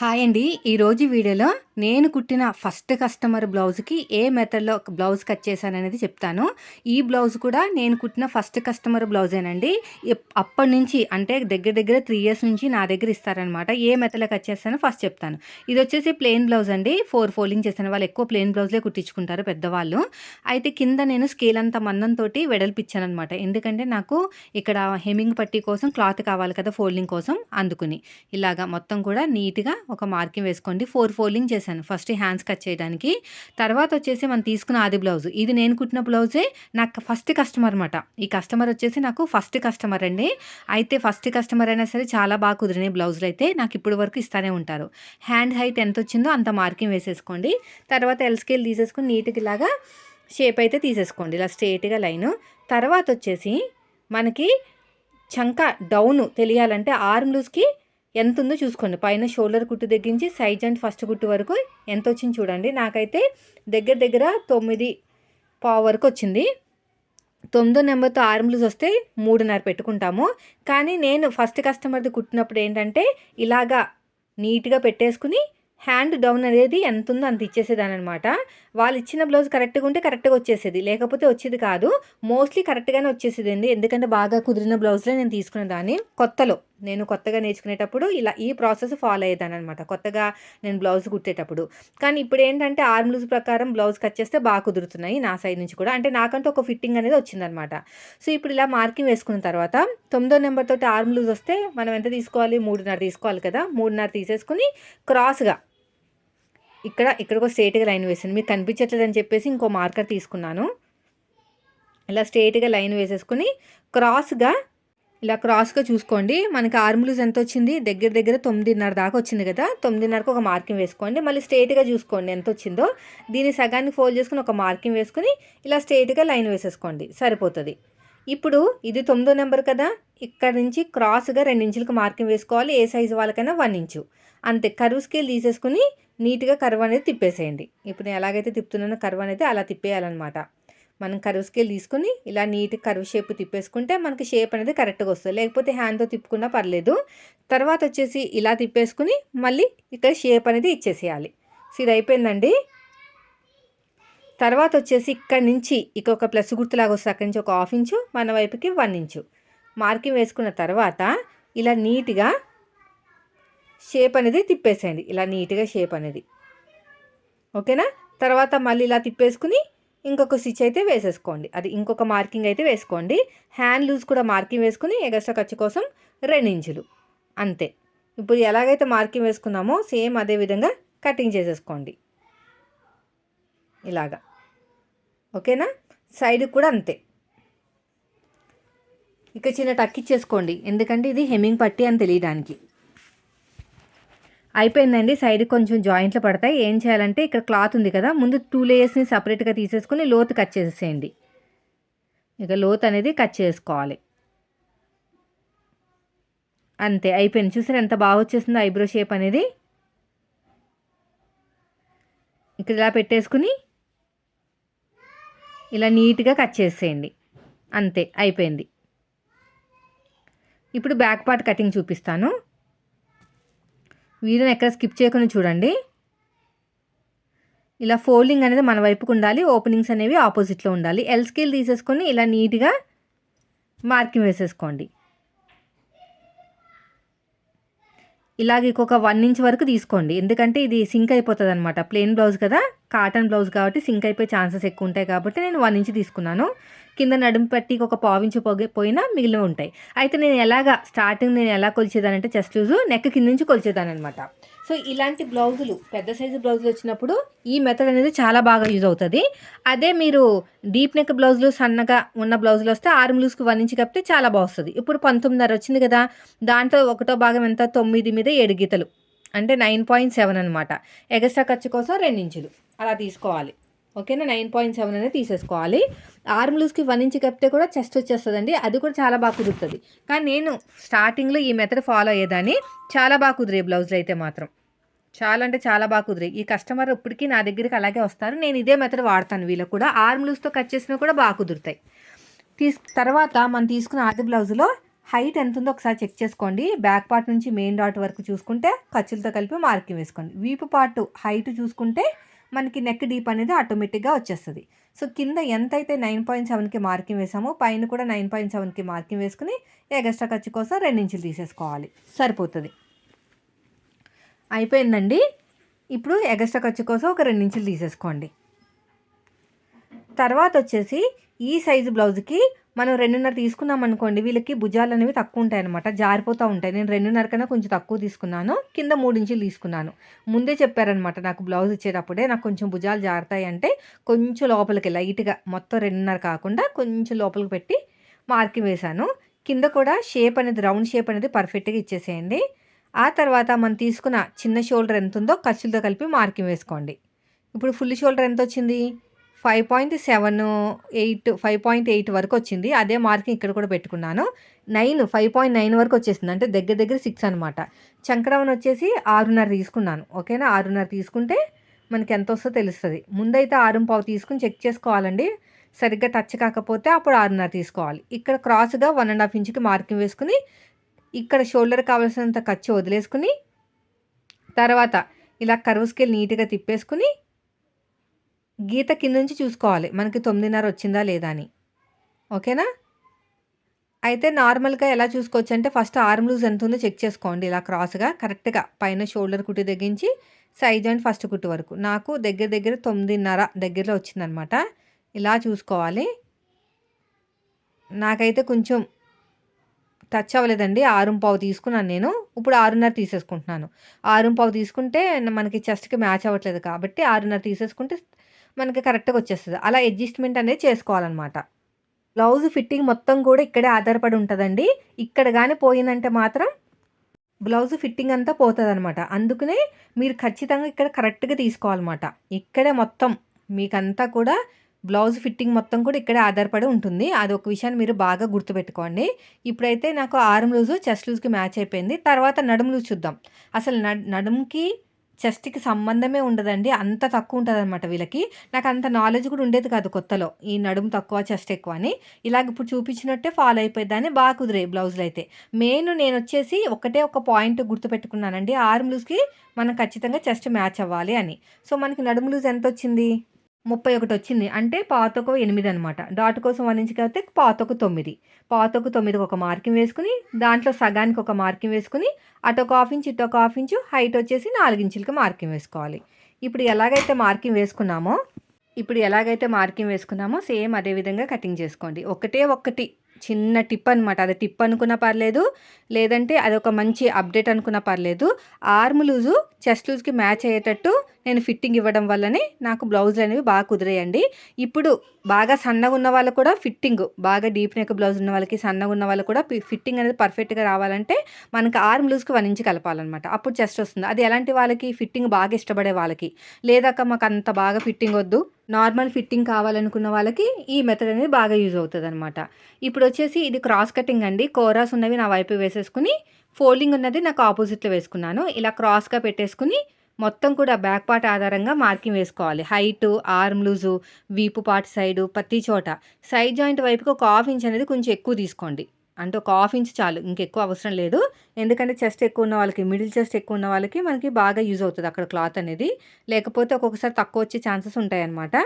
Hi అండి. ఈరోజు వీడియోలో నేను కుట్టిన ఫస్ట్ కస్టమర్ బ్లౌజ్కి ఏ మెథడ్లో బ్లౌజ్ కట్ చేశాననేది చెప్తాను. ఈ బ్లౌజ్ కూడా నేను కుట్టిన ఫస్ట్ కస్టమర్ బ్లౌజేనండి. ఎప్- అప్పటి నుంచి అంటే దగ్గర దగ్గర త్రీ ఇయర్స్ నుంచి నా దగ్గర ఇస్తారనమాట. ఏ మెథడ్లో కట్ చేస్తానో ఫస్ట్ చెప్తాను. ఇది వచ్చేసి ప్లెయిన్ బ్లౌజ్ అండి. ఫోర్ ఫోల్డింగ్ చేసిన వాళ్ళు ఎక్కువ ప్లెయిన్ బ్లౌజ్లే కుట్టించుకుంటారు పెద్దవాళ్ళు. అయితే కింద నేను స్కేల్ అంత మందంతో వెడల్పిచ్చాను ఎందుకంటే నాకు ఇక్కడ హెమింగ్ పట్టీ కోసం క్లాత్ కావాలి కదా ఫోల్డింగ్ కోసం అందుకుని. ఇలాగా మొత్తం కూడా నీట్గా ఒక మార్కింగ్ వేసుకోండి. ఫోర్ ఫోల్డింగ్ చేశాను. ఫస్ట్ హ్యాండ్స్ కట్ చేయడానికి. తర్వాత వచ్చేసి మనం తీసుకున్న ఆది బ్లౌజ్. ఇది నేను కుట్టిన బ్లౌజే నాకు ఫస్ట్ కస్టమర్ అనమాట ఈ కస్టమర్ వచ్చేసి నాకు ఫస్ట్ కస్టమర్ అండి. అయితే ఫస్ట్ కస్టమర్ అయినా సరే చాలా బాగా కుదిరినాయి బ్లౌజులు అయితే. నాకు ఇప్పుడు వరకు ఇస్తానే ఉంటారు. హ్యాండ్ హైట్ ఎంత వచ్చిందో అంత మార్కింగ్ వేసేసుకోండి. తర్వాత ఎల్ స్కేల్ తీసేసుకుని నీట్గా ఇలాగా షేప్ అయితే తీసేసుకోండి. ఇలా స్ట్రేట్గా లైన్. తర్వాత వచ్చేసి మనకి చంక డౌను తెలియాలంటే ఆర్మ్ లూజ్కి ఎంత ఉందో చూసుకోండి. పైన షోల్డర్ కుట్టు తగ్గించి సైజ్ అండ్ ఫస్ట్ కుట్టు వరకు ఎంత వచ్చింది చూడండి. నాకైతే దగ్గర దగ్గర తొమ్మిది పావు వరకు వచ్చింది. తొమ్మిదో నెంబర్తో ఆర్మ్ వస్తే మూడున్నర పెట్టుకుంటాము. కానీ నేను ఫస్ట్ కస్టమర్ది కుట్టినప్పుడు ఏంటంటే ఇలాగా నీట్గా పెట్టేసుకుని హ్యాండ్ డౌన్ అనేది ఎంత ఉందో అంత ఇచ్చేసేదాని అనమాట వాళ్ళు ఇచ్చిన బ్లౌజ్ కరెక్ట్గా ఉంటే కరెక్ట్గా వచ్చేసేది. లేకపోతే వచ్చేది కాదు. మోస్ట్లీ కరెక్ట్గానే వచ్చేసేది అండి. ఎందుకంటే బాగా కుదిరిన బ్లౌజ్లే నేను తీసుకునేదాన్ని. కొత్తలో. నేను కొత్తగా నేర్చుకునేటప్పుడు ఇలా ఈ ప్రాసెస్ ఫాలో అయ్యేదాన్ని అనమాట కొత్తగా నేను బ్లౌజ్ కుట్టేటప్పుడు. కానీ ఇప్పుడు ఏంటంటే ఆర్మ్ లూజ్ ప్రకారం బ్లౌజ్ కట్ చేస్తే బాగా కుదురుతున్నాయి నా సైడ్ నుంచి కూడా. అంటే నాకంటూ ఒక ఫిట్టింగ్ అనేది వచ్చిందనమాట సో ఇప్పుడు ఇలా మార్కింగ్ వేసుకున్న తర్వాత తొమ్మిదో నెంబర్ తోటి ఆర్మ్ లూజ్ వస్తే మనం ఎంత తీసుకోవాలి? మూడున్నర తీసుకోవాలి కదా. మూడున్నర తీసేసుకుని క్రాస్గా ఇక్కడ ఇక్కడ ఒక స్ట్రేట్గా లైన్ వేసాను మీకు కనిపించట్లేదని చెప్పేసి ఇంకో మార్కర్ తీసుకున్నాను. ఇలా స్ట్రేట్గా లైన్ వేసేసుకుని క్రాస్గా ఇలా క్రాస్గా చూసుకోండి. మనకి ఆర్మ్లూజ్ ఎంత వచ్చింది దగ్గర దగ్గర తొమ్మిదిన్నర దాకా వచ్చింది కదా? తొమ్మిదిన్నరకు ఒక మార్కింగ్ వేసుకోండి. మళ్ళీ స్ట్రేట్గా చూసుకోండి ఎంత వచ్చిందో దీన్ని సగాన్ని ఫోల్డ్ చేసుకుని ఒక మార్కింగ్ వేసుకుని ఇలా స్ట్రేట్గా లైన్ వేసేసుకోండి. సరిపోతుంది. ఇప్పుడు ఇది తొమ్మిదో నెంబర్ కదా? ఇక్కడ నుంచి క్రాస్గా రెండు ఇంచులకు మార్కింగ్ వేసుకోవాలి. ఏ సైజు వాళ్ళకైనా వన్ ఇంచు. అంతే. కరువు స్కేల్ తీసేసుకుని నీట్గా కర్వ్ అనేది తిప్పేసేయండి. ఇప్పుడు నేను ఎలాగైతే తిప్పుతున్నానో కర్వ్ అనేది అలా తిప్పేయాలన్నమాట. మనం కరువు స్కేల్ తీసుకుని ఇలా నీట్ కరువు షేప్ తిప్పేసుకుంటే మనకి షేప్ అనేది కరెక్ట్గా వస్తుంది. లేకపోతే హ్యాండ్తో తిప్పుకున్నా పర్లేదు. తర్వాత వచ్చేసి ఇలా తిప్పేసుకుని మళ్ళీ ఇక్కడ షేప్ అనేది ఇచ్చేసేయాలి. సో ఇది అయిపోయిందండి. తర్వాత వచ్చేసి ఇక్కడ నుంచి ఇక ఒక ప్లస్ గుర్తులాగా వస్తుంది. అక్కడి నుంచి ఒక హాఫ్ ఇంచు మన వైపుకి వన్ ఇంచు మార్కింగ్ వేసుకున్న తర్వాత ఇలా నీట్గా షేప్ అనేది తిప్పేసేయండి. ఇలా నీట్గా షేప్ అనేది. ఓకేనా తర్వాత మళ్ళీ ఇలా తిప్పేసుకుని ఇంకొక స్టిచ్ అయితే వేసేసుకోండి. అది ఇంకొక మార్కింగ్ అయితే వేసుకోండి. హ్యాండ్ లూజ్ కూడా మార్కింగ్ వేసుకుని ఎగస్ట్రా ఖర్చు కోసం రెండు ఇంచులు. అంతే. ఇప్పుడు ఎలాగైతే మార్కింగ్ వేసుకున్నామో సేమ్ అదే విధంగా కటింగ్ చేసేసుకోండి. ఇలాగా. ఓకేనా? సైడ్ కూడా అంతే. ఇక చిన్న టక్ ఇచ్చేసుకోండి. ఎందుకంటే ఇది హెమ్మింగ్ పట్టి అని తెలియడానికి. అయిపోయిందండి. సైడ్ కొంచెం జాయింట్లు పడతాయి. ఏం చేయాలంటే ఇక్కడ క్లాత్ ఉంది కదా ముందు టూ లేయర్స్ని సపరేట్గా తీసేసుకుని లోతు కట్ చేసేయండి ఇక లోత్ అనేది కట్ చేసుకోవాలి. అంతే అయిపోయింది. చూసారు ఎంత బాగా వచ్చేసిందో ఐబ్రో షేప్ అనేది. ఇక్కడ ఇలా పెట్టేసుకుని ఇలా నీట్గా కట్ చేసేయండి. అంతే అయిపోయింది. ఇప్పుడు బ్యాక్ పార్ట్ కటింగ్ చూపిస్తాను. వీడియోని ఎక్కడ స్కిప్ చేయకుండా చూడండి. ఇలా ఫోల్డింగ్ అనేది మన వైపుకు ఉండాలి ఓపెనింగ్స్ అనేవి ఆపోజిట్లో ఉండాలి. ఎల్ స్కేల్ తీసేసుకొని ఇలా నీట్గా మార్కింగ్ వేసేసుకోండి. ఇలాగ ఇంకొక వన్ ఇంచ్ వరకు తీసుకోండి. ఎందుకంటే ఇది సింక్ అయిపోతుంది అనమాట ప్లెయిన్ బ్లౌజ్ కదా. కాటన్ బ్లౌజ్ కాబట్టి సింక్ అయిపోయే ఛాన్సెస్ ఎక్కువ ఉంటాయి కాబట్టి నేను వన్ ఇంచ్ తీసుకున్నాను. కింద నడుము పట్టికి ఒక పావించు పోయినా మిగిలిన ఉంటాయి. అయితే నేను ఎలాగా స్టార్టింగ్ నేను ఎలా కొలిచేదానంటే చెస్ట్ లూజు నెక్ కింద నుంచి కొలిచేదానమాట సో ఇలాంటి బ్లౌజులు పెద్ద సైజు బ్లౌజులు వచ్చినప్పుడు ఈ మెథడ్ అనేది చాలా బాగా యూజ్ అవుతుంది. అదే మీరు డీప్ నెక్ బ్లౌజులు సన్నగా ఉన్న బ్లౌజులు వస్తే ఆర్మ్ లూజ్కి వన్ ఇంచ్ కప్పితే చాలా బాగుస్తుంది. ఇప్పుడు పంతొమ్మిదిన్నర వచ్చింది కదా దాంట్లో ఒకటో భాగం ఎంత? తొమ్మిది మీద ఏడు గీతలు. అంటే నైన్ పాయింట్ సెవెన్ అనమాట ఎగస్ట్రా ఖర్చు కోసం రెండించులు అలా తీసుకోవాలి. ఓకేనా? నైన్ పాయింట్ సెవెన్ అనేది తీసేసుకోవాలి. ఆర్మ్ లూజ్కి వన్ ఇంచ్ కప్పితే కూడా చెస్ట్ వచ్చేస్తుందండి. అది కూడా చాలా బాగా కుదురుతుంది. కానీ నేను స్టార్టింగ్లో ఈ మెథడ్ ఫాలో అయ్యేదాన్ని చాలా బాగా కుదిరే బ్లౌజులు అయితే మాత్రం. చాలా అంటే చాలా బాగా కుదిరాయి. ఈ కస్టమర్ ఇప్పటికీ నా దగ్గరికి అలాగే వస్తారు. నేను ఇదే మెథడ్ వాడతాను వీళ్ళకి కూడా. ఆర్మ్ లూజ్తో కట్ చేసినా కూడా బాగా కుదురుతాయి. తీసు తర్వాత మనం తీసుకున్న ఆది బ్లౌజ్లో హైట్ ఎంత ఉందో ఒకసారి చెక్ చేసుకోండి. బ్యాక్ పార్ట్ నుంచి మెయిన్ డాట్ వరకు చూసుకుంటే ఖర్చులతో కలిపి మార్కింగ్ వేసుకోండి. వీపు పార్ట్ హైట్ చూసుకుంటే మనకి నెక్ డీప్ అనేది ఆటోమేటిక్గా వచ్చేస్తుంది. సో కింద ఎంత అయితే నైన్ పాయింట్ సెవెన్కి మార్కింగ్ వేసామో పైన కూడా నైన్ పాయింట్ సెవెన్కి మార్కింగ్ వేసుకుని ఎగస్ట్రా ఖర్చు కోసం రెండు ఇంచులు తీసేసుకోవాలి. సరిపోతుంది. అయిపోయిందండి. ఇప్పుడు ఎగస్ట్రా ఖర్చు కోసం ఒక రెండు ఇంచులు తీసేసుకోండి. తర్వాత వచ్చేసి ఈ సైజు బ్లౌజ్కి మనం రెండున్నర తీసుకున్నాం అనుకోండి వీళ్ళకి భుజాలు అనేవి తక్కువ ఉంటాయి అనమాట జారిపోతూ ఉంటాయి. నేను రెండున్నర కన్నా కొంచెం తక్కువ తీసుకున్నాను. కింద మూడు ఇంచులు తీసుకున్నాను. ముందే చెప్పారనమాట నాకు బ్లౌజ్ ఇచ్చేటప్పుడే నాకు కొంచెం భుజాలు జారుతాయి అంటే కొంచెం లోపలికి లైట్గా మొత్తం రెండున్నర కాకుండా కొంచెం లోపలికి పెట్టి మార్కింగ్ వేశాను. కింద కూడా షేప్ అనేది రౌండ్ షేప్ అనేది పర్ఫెక్ట్గా ఇచ్చేసేయండి. ఆ తర్వాత మనం తీసుకున్న చిన్న షోల్డర్ ఎంత ఉందో ఖర్చులతో కలిపి మార్కింగ్ వేసుకోండి. ఇప్పుడు ఫుల్ షోల్డర్ ఎంత వచ్చింది? Five point seven eight five point eight వరకు వచ్చింది. అదే మార్కింగ్ ఇక్కడ కూడా పెట్టుకున్నాను. నైన్ ఫైవ్ పాయింట్ నైన్ వరకు వచ్చేసింది. అంటే దగ్గర దగ్గర సిక్స్ అనమాట చంకడవన్ వచ్చేసి ఆరున్నర తీసుకున్నాను. ఓకేనా? ఆరున్నర తీసుకుంటే మనకి ఎంత వస్తుందో తెలుస్తుంది. ముందైతే ఆరు పావు తీసుకుని చెక్ చేసుకోవాలండి. సరిగ్గా టచ్ కాకపోతే అప్పుడు ఆరున్నర తీసుకోవాలి. ఇక్కడ క్రాస్గా వన్ అండ్ హాఫ్ ఇంచ్కి మార్కింగ్ వేసుకుని ఇక్కడ షోల్డర్ కావాల్సినంత ఖర్చు వదిలేసుకుని తర్వాత ఇలా కరువు స్కేల్ నీట్గా తిప్పేసుకుని గీత కింద నుంచి చూసుకోవాలి. మనకి తొమ్మిదిన్నర వచ్చిందా లేదా అని. ఓకేనా? అయితే నార్మల్గా ఎలా చూసుకోవచ్చు అంటే ఫస్ట్ ఆర్మ్ లూజ్ ఎంత ఉందో చెక్ చేసుకోండి. ఇలా క్రాస్గా కరెక్ట్గా పైన షోల్డర్ కుట్టి తగ్గించి సైజ్ అండ్ ఫస్ట్ కుట్టు వరకు. నాకు దగ్గర దగ్గర తొమ్మిదిన్నర దగ్గరలో వచ్చిందనమాట. ఇలా చూసుకోవాలి. నాకైతే కొంచెం టచ్ అవ్వలేదండి. ఆరుం పావు తీసుకున్నాను నేను. ఇప్పుడు ఆరున్నర తీసేసుకుంటున్నాను. ఆరుం పావు తీసుకుంటే మనకి చెస్ట్కి మ్యాచ్ అవ్వట్లేదు కాబట్టి ఆరున్నర తీసేసుకుంటే మనకి కరెక్ట్గా వచ్చేస్తుంది. అలా అడ్జస్ట్మెంట్ అనేది చేసుకోవాలన్నమాట. బ్లౌజ్ ఫిట్టింగ్ మొత్తం కూడా ఇక్కడే ఆధారపడి ఉంటుందండి. ఇక్కడ కానీ పోయిందంటే మాత్రం బ్లౌజ్ ఫిట్టింగ్ అంతా పోతుంది అనమాట అందుకనే మీరు ఖచ్చితంగా ఇక్కడ కరెక్ట్గా తీసుకోవాలన్నమాట. ఇక్కడే మొత్తం మీకంతా కూడా బ్లౌజ్ ఫిట్టింగ్ మొత్తం కూడా ఇక్కడే ఆధారపడి ఉంటుంది. అది ఒక విషయాన్ని మీరు బాగా గుర్తుపెట్టుకోండి. ఇప్పుడైతే నాకు ఆర్మ్ లూజు చెస్ట్ లూజ్కి మ్యాచ్ అయిపోయింది. తర్వాత నడుము లూజ్ చూద్దాం. అసలు నడుముకి చెస్ట్కి సంబంధమే ఉండదండి. అంత తక్కువ ఉంటుంది అనమాట వీళ్ళకి. నాకు అంత నాలెడ్జ్ కూడా ఉండేది కాదు కొత్తలో. ఈ నడుము తక్కువ చెస్ట్ ఎక్కువ అని. ఇలాగ ఇప్పుడు చూపించినట్టే ఫాలో అయిపోయేదాన్ని బాగా కుదిరాయి బ్లౌజులు అయితే మెయిన్ నేను వచ్చేసి ఒకటే ఒక పాయింట్ గుర్తుపెట్టుకున్నానండి. ఆర్మ్ లూజ్కి మనం ఖచ్చితంగా చెస్ట్ మ్యాచ్ అవ్వాలి అని. సో మనకి నడుము లూజ్ ఎంత వచ్చింది ముప్పై ఒకటి వచ్చింది. అంటే పాతకు ఎనిమిది అనమాట డాట్ కోసం వన్ ఇంచ్ కలిపితే పాతొక తొమ్మిది. పాతకు తొమ్మిది ఒక మార్కింగ్ వేసుకుని దాంట్లో సగానికి ఒక మార్కింగ్ వేసుకుని అటు ఒక హాఫ్ ఇంచ్ ఇటు ఒక హాఫ్ ఇంచు హైట్ వచ్చేసి నాలుగించులకి మార్కింగ్ వేసుకోవాలి. ఇప్పుడు ఎలాగైతే మార్కింగ్ వేసుకున్నామో ఇప్పుడు ఎలాగైతే మార్కింగ్ వేసుకున్నామో సేమ్ అదే విధంగా కటింగ్ చేసుకోండి. ఒకటే ఒక్కటి. చిన్న టిప్ అనమాట అది టిప్ అనుకున్నా పర్లేదు లేదంటే అది ఒక మంచి అప్డేట్ అనుకున్నా పర్లేదు. ఆర్మ్ లూజు చెస్ట్ లూజ్కి మ్యాచ్ అయ్యేటట్టు నేను ఫిట్టింగ్ ఇవ్వడం వల్లనే నాకు బ్లౌజులు అనేవి బాగా కుదిరాయండి. ఇప్పుడు బాగా సన్నగా ఉన్న వాళ్ళు కూడా ఫిట్టింగ్ బాగా డీప్ నెక్ బ్లౌజ్ ఉన్న వాళ్ళకి సన్నగా ఉన్న వాళ్ళు కూడా ఫిట్టింగ్ అనేది పర్ఫెక్ట్గా రావాలంటే మనకి ఆర్మ్ లూజ్కి వన్ ఇంచ్ కలపాలన్నమాట. అప్పుడు చెస్ట్ వస్తుంది. అది ఎలాంటి వాళ్ళకి? ఫిట్టింగ్ బాగా ఇష్టపడే వాళ్ళకి. లేదాక మాకు అంత బాగా ఫిట్టింగ్ వద్దు. నార్మల్ ఫిట్టింగ్ కావాలనుకున్న వాళ్ళకి ఈ మెథడ్ అనేది బాగా యూజ్ అవుతుంది అనమాట ఇప్పుడు వచ్చేసి ఇది క్రాస్ కటింగ్ అండి. కోరాస్ ఉన్నవి నా వైపు వేసేసుకుని ఫోల్డింగ్ ఉన్నది నాకు ఆపోజిట్లో వేసుకున్నాను. ఇలా క్రాస్గా పెట్టేసుకుని మొత్తం కూడా బ్యాక్ పార్ట్ ఆధారంగా మార్కింగ్ వేసుకోవాలి. హైట్ ఆర్మ్ లూజు వీపు పార్ట్ సైడు ప్రతి చోట. సైడ్ జాయింట్ వైపుకి ఒక హాఫ్ ఇంచ్ అనేది కొంచెం ఎక్కువ తీసుకోండి. అంటే ఒక హాఫ్ ఇంచ్ చాలు. ఇంకెక్కువ అవసరం లేదు. ఎందుకంటే చెస్ట్ ఎక్కువ ఉన్న వాళ్ళకి మిడిల్ చెస్ట్ ఎక్కువ ఉన్న వాళ్ళకి మనకి బాగా యూజ్ అవుతుంది అక్కడ క్లాత్ అనేది. లేకపోతే ఒక్కొక్కసారి తక్కువ వచ్చే ఛాన్సెస్ ఉంటాయన్నమాట.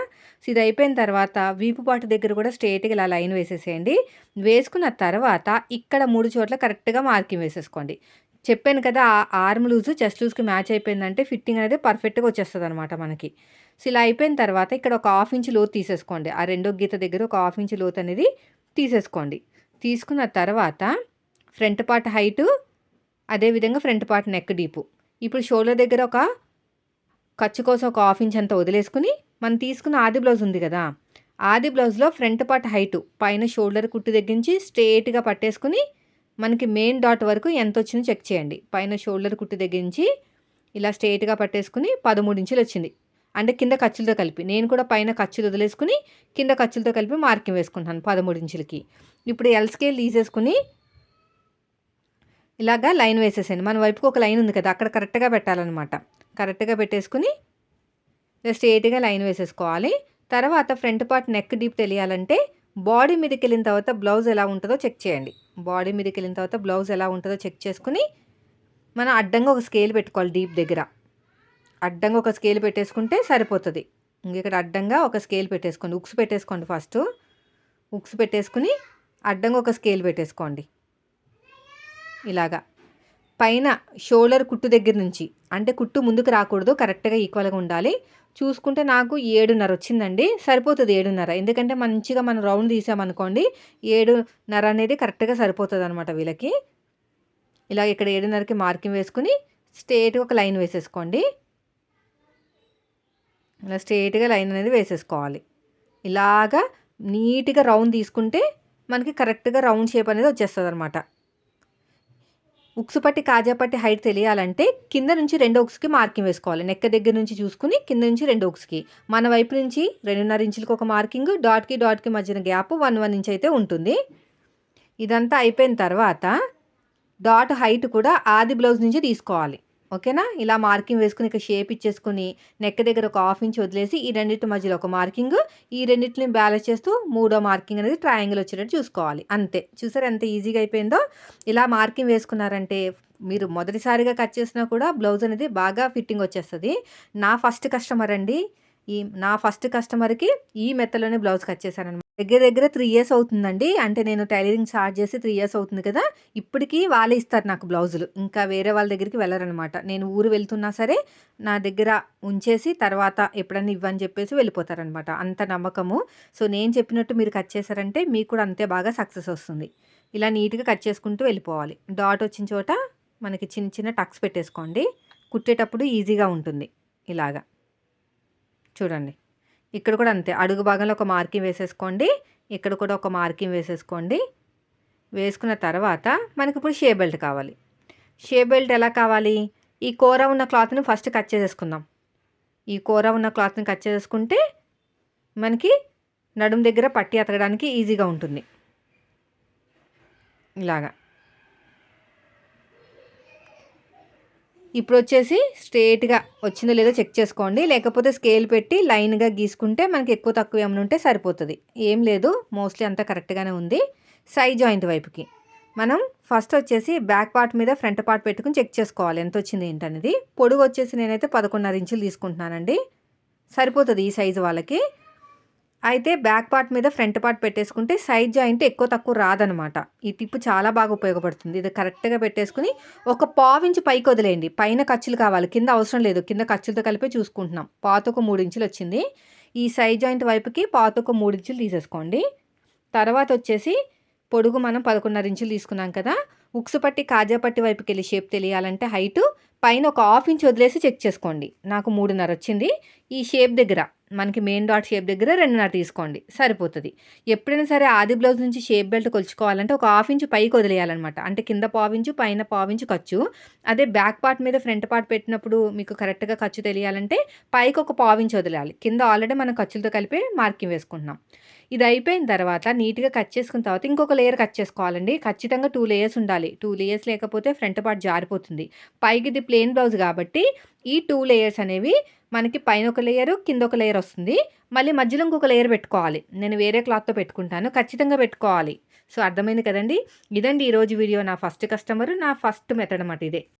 సో ఇది అయిపోయిన తర్వాత వీపు పాటు దగ్గర కూడా స్ట్రేట్గా ఇలా లైన్ వేసేసేయండి. వేసుకున్న తర్వాత ఇక్కడ మూడు చోట్ల కరెక్ట్గా మార్కింగ్ వేసేసుకోండి. చెప్పాను కదా ఆర్మ్ లూజ్ చెస్ట్ లూజ్కి మ్యాచ్ అయిపోయిందంటే ఫిట్టింగ్ అనేది పర్ఫెక్ట్గా వచ్చేస్తుంది అనమాట మనకి. సో ఇలా అయిపోయిన తర్వాత ఇక్కడ ఒక హాఫ్ ఇంచ్ లోతు తీసేసుకోండి. ఆ రెండో గీత దగ్గర ఒక హాఫ్ ఇంచ్ లోతు అనేది తీసేసుకోండి. తీసుకున్న తర్వాత ఫ్రంట్ పార్ట్ హైటు అదేవిధంగా ఫ్రంట్ పార్ట్ నెక్ డీపు. ఇప్పుడు షోల్డర్ దగ్గర ఒక ఖర్చు కోసం ఒక హాఫ్ ఇంచ్ అంత వదిలేసుకుని మనం తీసుకున్న ఆది బ్లౌజ్ ఉంది కదా ఆది బ్లౌజ్లో ఫ్రంట్ పార్ట్ హైటు పైన షోల్డర్ కుట్టు దగ్గర నుంచి స్ట్రేట్గా పట్టేసుకుని మనకి మెయిన్ డాట్ వరకు ఎంత వచ్చిందో చెక్ చేయండి. పైన షోల్డర్ కుట్టు దగ్గర నుంచి ఇలా స్ట్రైట్గా పట్టేసుకుని పదమూడు ఇంచులు వచ్చింది. అంటే కింద ఖర్చులతో కలిపి. నేను కూడా పైన ఖర్చులు వదిలేసుకుని కింద ఖర్చులతో కలిపి మార్కింగ్ వేసుకుంటాను పదమూడు ఇంచులకి. ఇప్పుడు ఎల్ స్కేల్ తీసేసుకుని ఇలాగా లైన్ వేసేసాను మన వైపుకి ఒక లైన్ ఉంది కదా అక్కడ కరెక్ట్గా పెట్టాలన్నమాట. కరెక్ట్గా పెట్టేసుకుని స్ట్రేట్గా లైన్ వేసేసుకోవాలి. తర్వాత ఫ్రంట్ పార్ట్ నెక్ డీప్ తెలియాలంటే బాడీ మీదకి వెళ్ళిన తర్వాత బ్లౌజ్ ఎలా ఉంటుందో చెక్ చేయండి. బాడీ మీదకి వెళ్ళిన తర్వాత బ్లౌజ్ ఎలా ఉంటుందో చెక్ చేసుకుని మనం అడ్డంగా ఒక స్కేల్ పెట్టుకోవాలి డీప్ దగ్గర. అడ్డంగా ఒక స్కేల్ పెట్టేసుకుంటే సరిపోతుంది. ఇక్కడ అడ్డంగా ఒక స్కేల్ పెట్టేసుకోండి. ఉక్స్ పెట్టేసుకోండి ఫస్ట్. ఉక్స్ పెట్టేసుకుని అడ్డంగా ఒక స్కేల్ పెట్టేసుకోండి. ఇలాగా. పైన షోల్డర్ కుట్టు దగ్గర నుంచి అంటే కుట్టు ముందుకు రాకూడదు కరెక్ట్గా ఈక్వల్గా ఉండాలి. చూసుకుంటే నాకు ఏడున్నర వచ్చిందండి. సరిపోతుంది ఏడున్నర. ఎందుకంటే మంచిగా మనం రౌండ్ తీసామనుకోండి ఏడున్నర అనేది కరెక్ట్గా సరిపోతుంది అనమాట వీళ్ళకి. ఇలా ఇక్కడ ఏడున్నరకి మార్కింగ్ వేసుకుని స్ట్రేట్గా ఒక లైన్ వేసేసుకోండి. ఇలా స్ట్రేట్గా లైన్ అనేది వేసేసుకోవాలి. ఇలాగా నీట్గా రౌండ్ తీసుకుంటే మనకి కరెక్ట్గా రౌండ్ షేప్ అనేది వచ్చేస్తుంది అనమాట ఉక్సు పట్టి కాజా పట్టి హైట్ తెలియాలంటే కింద నుంచి రెండు ఉక్స్కి మార్కింగ్ వేసుకోవాలి. నెక్క దగ్గర నుంచి చూసుకుని కింద నుంచి రెండు ఉక్స్కి. మన వైపు నుంచి రెండున్నర ఇంచులకు ఒక మార్కింగ్ డాట్కి డాట్కి మధ్యన గ్యాప్ వన్ వన్ ఇంచ్ అయితే ఉంటుంది. ఇదంతా అయిపోయిన తర్వాత డాట్ హైట్ కూడా ఆది బ్లౌజ్ నుంచి తీసుకోవాలి. ఓకేనా? ఇలా మార్కింగ్ వేసుకుని ఇక షేప్ ఇచ్చేసుకుని నెక్ దగ్గర ఒక హాఫ్ ఇంచ్ వదిలేసి ఈ రెండింటి మధ్యలో ఒక మార్కింగ్ ఈ రెండింటిని బ్యాలెన్స్ చేస్తూ మూడో మార్కింగ్ అనేది ట్రయాంగిల్ వచ్చేటట్టు చూసుకోవాలి. అంతే. చూసారు ఎంత ఈజీగా అయిపోయిందో? ఇలా మార్కింగ్ వేసుకున్నారంటే మీరు మొదటిసారిగా కట్ చేసినా కూడా బ్లౌజ్ అనేది బాగా ఫిట్టింగ్ వచ్చేస్తుంది. నా ఫస్ట్ కస్టమర్ అండి. ఈ నా ఫస్ట్ కస్టమర్కి ఈ మెత్తలోనే బ్లౌజ్ కట్ చేశాను దగ్గర దగ్గర త్రీ ఇయర్స్ అవుతుందండి. అంటే నేను టైలరింగ్ స్టార్ట్ చేసి త్రీ ఇయర్స్ అవుతుంది కదా. ఇప్పటికీ వాళ్ళే ఇస్తారు నాకు బ్లౌజులు. ఇంకా వేరే వాళ్ళ దగ్గరికి వెళ్ళరనమాట. నేను ఊరు వెళ్తున్నా సరే నా దగ్గర ఉంచేసి తర్వాత ఎప్పుడన్నా ఇవ్వని చెప్పేసి వెళ్ళిపోతారనమాట. అంత నమ్మకము. సో నేను చెప్పినట్టు మీరు కట్ చేశారంటే మీకు కూడా అంతే బాగా సక్సెస్ వస్తుంది. ఇలా నీట్గా కట్ చేసుకుంటూ వెళ్ళిపోవాలి. డాట్ వచ్చిన చోట మనకి చిన్న చిన్న టక్స్ పెట్టేసుకోండి. కుట్టేటప్పుడు ఈజీగా ఉంటుంది. ఇలాగా. చూడండి. ఇక్కడ కూడా అంతే. అడుగు భాగంలో ఒక మార్కింగ్ వేసేసుకోండి. ఇక్కడ కూడా ఒక మార్కింగ్ వేసేసుకోండి. వేసుకున్న తర్వాత మనకి ఇప్పుడు షే బెల్ట్ కావాలి. షే బెల్ట్ ఎలా కావాలి? ఈ కూర ఉన్న క్లాత్ని ఫస్ట్ కట్ చేసేసుకుందాం. ఈ కూర ఉన్న క్లాత్ని కట్ చేసుకుంటే మనకి నడుము దగ్గర పట్టి అతకడానికి ఈజీగా ఉంటుంది. ఇలాగా. ఇప్పుడు వచ్చేసి స్ట్రేట్గా వచ్చిందో లేదో చెక్ చేసుకోండి. లేకపోతే స్కేల్ పెట్టి లైన్గా గీసుకుంటే మనకి ఎక్కువ తక్కువ ఏమైనా ఉంటే సరిపోతుంది. ఏం లేదు మోస్ట్లీ అంతా కరెక్ట్గానే ఉంది. సైజ్ జాయింట్ వైపుకి. మనం ఫస్ట్ వచ్చేసి బ్యాక్ పార్ట్ మీద ఫ్రంట్ పార్ట్ పెట్టుకుని చెక్ చేసుకోవాలి. ఎంత వచ్చింది ఏంటనేది. పొడుగు వచ్చేసి నేనైతే పదకొండున్నర ఇంచులు తీసుకుంటున్నానండి. సరిపోతుంది ఈ సైజు వాళ్ళకి. అయితే బ్యాక్ పార్ట్ మీద ఫ్రంట్ పార్ట్ పెట్టేసుకుంటే సైడ్ జాయింట్ ఎక్కువ తక్కువ రాదనమాట. ఈ టిప్ చాలా బాగా ఉపయోగపడుతుంది. ఇది కరెక్ట్గా పెట్టేసుకుని ఒక పావించి పైకి వదిలేయండి. పైన ఖర్చులు కావాలి. కింద అవసరం లేదు. కింద ఖర్చులతో కలిపి చూసుకుంటున్నాం. పాత ఒక మూడు ఇంచులు వచ్చింది. ఈ సైడ్ జాయింట్ వైపుకి పాత ఒక మూడు ఇంచులు తీసేసుకోండి. తర్వాత వచ్చేసి పొడుగు మనం పదకొండున్నర ఇంచులు తీసుకున్నాం కదా. ఉక్సు పట్టి కాజా పట్టి వైపుకి వెళ్ళి షేప్ తెలియాలంటే హైటు పైన ఒక హాఫ్ ఇంచ్ వదిలేసి చెక్ చేసుకోండి. నాకు మూడున్నర వచ్చింది. ఈ షేప్ దగ్గర మనకి మెయిన్ డాట్ షేప్ దగ్గర రెండున్నర తీసుకోండి. సరిపోతుంది. ఎప్పుడైనా సరే ఆది బ్లౌజ్ నుంచి షేప్ బెల్ట్ కొలుచుకోవాలంటే ఒక హాఫ్ ఇంచు పైకి వదిలేయాలన్నమాట. అంటే కింద పావించు పైన పావించు ఖర్చు. అదే బ్యాక్ పార్ట్ మీద ఫ్రంట్ పార్ట్ పెట్టినప్పుడు మీకు కరెక్ట్గా ఖర్చు తెలియాలంటే పైకి ఒక పావించు వదిలేయాలి. కింద ఆల్రెడీ మనం ఖర్చులతో కలిపి మార్కింగ్ వేసుకుంటున్నాం. ఇది అయిపోయిన తర్వాత నీట్గా కట్ చేసుకున్న తర్వాత ఇంకొక లేయర్ కట్ చేసుకోవాలండి. ఖచ్చితంగా టూ లేయర్స్ ఉండాలి. టూ లేయర్స్ లేకపోతే ఫ్రంట్ పార్ట్ జారిపోతుంది. పైకి ఇది ప్లెయిన్ బ్లౌజ్ కాబట్టి ఈ టూ లేయర్స్ అనేవి మనకి పైన ఒక లేయరు కింద ఒక లేయర్ వస్తుంది. మళ్ళీ మధ్యలో ఇంకొక లేయర్ పెట్టుకోవాలి. నేను వేరే క్లాత్తో పెట్టుకుంటాను. ఖచ్చితంగా పెట్టుకోవాలి. సో అర్థమైంది కదండి? ఇదండి ఈరోజు వీడియో. నా ఫస్ట్ కస్టమర్ నా ఫస్ట్ మెథడ్ అన్నమాట ఇదే.